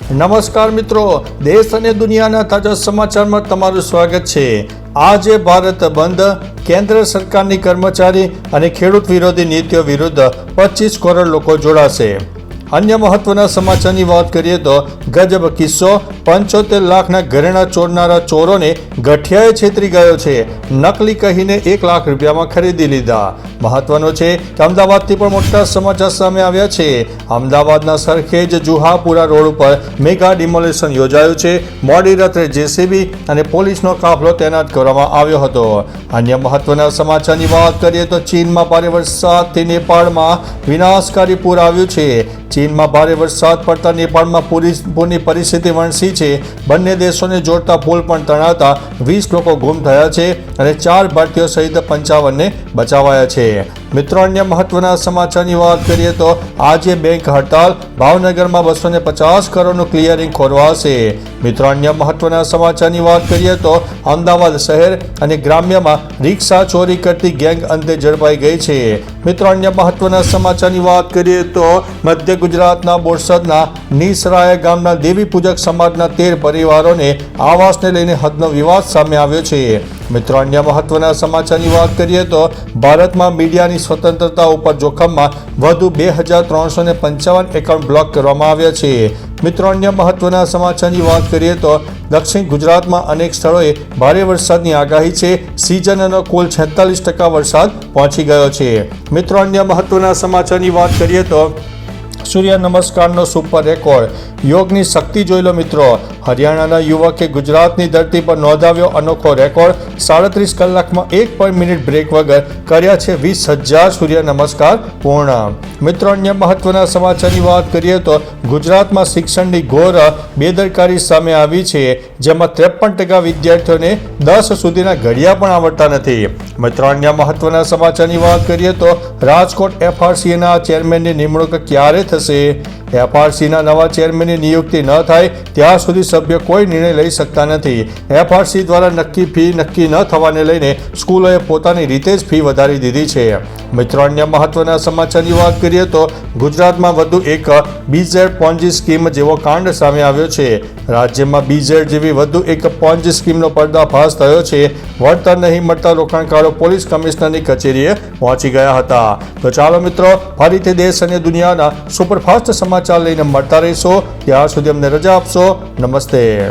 નમસ્કાર મિત્રો, દેશ અને દુનિયાના તાજા સમાચારમાં તમારું સ્વાગત છે. આજે ભારત બંધ, કેન્દ્ર સરકારની કર્મચારી અને ખેડૂત વિરોધી નીતિઓ વિરુદ્ધ પચીસ કરોડ લોકો જોડાશે. અન્ય મહત્વના સમાચારની વાત કરીએ તો ગજબ કિસ્સો પંચોતેર લાખના ઘરેણા ચોરનારા ચોરોને ગઠિયાએ છેતરી ગયો છે. નકલી કહીને એક લાખ રૂપિયામાં ખરીદી લીધા. મહત્વનો છે કે અમદાવાદથી પણ મોટા સમાચાર સામે આવ્યા છે. અમદાવાદના સરખેજ જુહાપુરા રોડ ઉપર મેગા ડિમોલેશન યોજાયું છે. મોડી રાત્રે જેસીબી અને પોલીસનો કાફલો તૈનાત કરવામાં આવ્યો હતો. અન્ય મહત્વના સમાચારની વાત કરીએ તો ચીનમાં ભારે વરસાદથી નેપાળમાં વિનાશકારી પૂર આવ્યું છે. ચીનમાં ભારે વરસાદ પડતા નેપાળમાં પૂરી પૂરની પરિસ્થિતિ વણસી છે. બંને દેશોને જોડતા પુલ પણ તણાતા વીસ લોકો ગુમ થયા છે અને ચાર ભારતીયો સહિત પંચાવનને બચાવાયા છે. મિત્રો, અન્ય મહત્વના સમાચારની વાત કરીએ તો આજે બેંક હડતાલ ભાવનગરમાં બસો ને પચાસ કરોડનું ક્લિયરિંગ ખોરવાશે. મિત્રો, અન્ય મહત્વના સમાચારની વાત કરીએ તો અમદાવાદ શહેર અને ગ્રામ્યમાં રિક્ષા ચોરી કરતી ગેંગ અંતે ઝડપાઈ ગઈ છે. મિત્રો, અન્ય મહત્વના સમાચારની વાત કરીએ તો મધ્ય ગુજરાતના બોરસદના નીસરાયા ગામના દેવી પૂજક સમાજના તેર પરિવારોને આવાસને લઈને હદનો વિવાદ સામે આવ્યો છે. મિત્રો, અન્ય મહત્વના સમાચારની વાત કરીએ તો ભારતમાં મીડિયાની સ્વતંત્રતા ઉપર જોખમમાં વધુ બે હજાર ત્રણસો ને પંચાવન એકાઉન્ટ બ્લોક કરવામાં આવ્યા છે. મિત્રો, અન્ય મહત્વના સમાચારની વાત કરીએ તો દક્ષિણ ગુજરાતમાં અનેક સ્થળોએ ભારે વરસાદની આગાહી છે. સિઝનનો કુલ છેતાલીસ ટકા વરસાદ પહોંચી ગયો છે. મિત્રો, અન્ય મહત્વના સમાચારની વાત કરીએ તો સૂર્ય નમસ્કારનો સુપર રેકોર્ડ. યોગની શક્તિ જોઈ લો મિત્રો. હરિયાણાના યુવકે ગુજરાતની ધરતી પર નોંધાવ્યો અનોખો રેકોર્ડ. સાડત્રીસ કલાકમાં એક પણ મિનિટ બ્રેક વગર કર્યા છે વીસ હજાર સૂર્ય નમસ્કાર પૂર્ણ. મિત્રો, અન્ય મહત્વના સમાચારની વાત કરીએ તો ગુજરાતમાં શિક્ષણની ઘોર બેદરકારી સામે આવી છે, જેમાં ત્રેપન ટકા વિદ્યાર્થીઓને દસ સુધીના ઘડિયા પણ આવડતા નથી. મિત્રો, અન્ય મહત્વના સમાચારની વાત કરીએ તો રાજકોટ એફઆરસીએના ચેરમેનની નિમણૂક ક્યારે થશે? See. એફઆરસીના નવા ચેરમેનની નિયુક્તિ ન થાય ત્યાં સુધી સભ્ય કોઈ નિર્ણય લઈ શકતા નથી. એફઆરસી દ્વારા નક્કી ફી નક્કી ન થવાને લઈને સ્કૂલોએ પોતાની રીતે જ ફી વધારી દીધી છે. મિત્રો, અન્ય મહત્વના સમાચારની વાત કરીએ તો ગુજરાતમાં વધુ એક બીઝેડ પોન્જી સ્કીમ જેવો કાંડ સામે આવ્યો છે. રાજ્યમાં બીઝેડ જેવી વધુ એક પોન્જી સ્કીમનો પર્દાફાશ થયો છે. વળતર નહીં મળતા રોકાણકારો પોલીસ કમિશનરની કચેરીએ પહોંચી ગયા હતા. તો ચાલો મિત્રો, ફરીથી દેશ અને દુનિયાના સુપરફાસ્ટ સમાચાર લઈને મળતા રહીશો. ત્યાં સુધી અમને રજા આપશો. નમસ્તે.